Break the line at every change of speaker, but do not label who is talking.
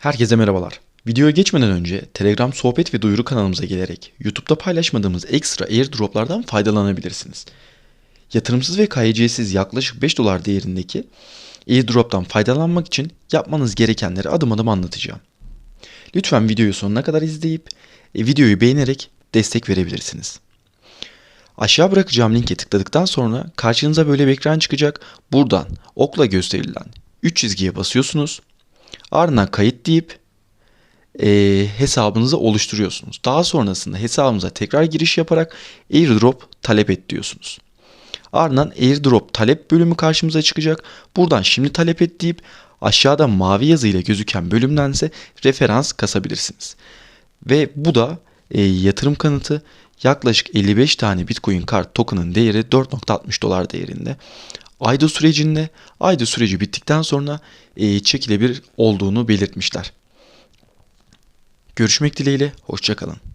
Herkese merhabalar. Videoya geçmeden önce Telegram sohbet ve duyuru kanalımıza gelerek YouTube'da paylaşmadığımız ekstra airdroplardan faydalanabilirsiniz. Yatırımsız ve KYC'siz yaklaşık 5 dolar değerindeki airdroptan faydalanmak için yapmanız gerekenleri adım adım anlatacağım. Lütfen videoyu sonuna kadar izleyip e, videoyu beğenerek destek verebilirsiniz. Aşağı bırakacağım linke tıkladıktan sonra karşınıza böyle bir ekran çıkacak. Buradan okla gösterilen 3 çizgiye basıyorsunuz. Ardından kayıt deyip e, hesabınızı oluşturuyorsunuz. Daha sonrasında hesabınıza tekrar giriş yaparak airdrop talep et diyorsunuz. Ardından airdrop talep bölümü karşımıza çıkacak. Buradan şimdi talep et deyip aşağıda mavi yazıyla gözüken bölümdense referans kasabilirsiniz. Ve bu da e, yatırım kanıtı yaklaşık 55 tane Bitcoin kart token'ın değeri 4.60 dolar değerinde. Ayda sürecinde ayda süreci bittikten sonra e, çekilebilir olduğunu belirtmişler. Görüşmek dileğiyle, hoşçakalın.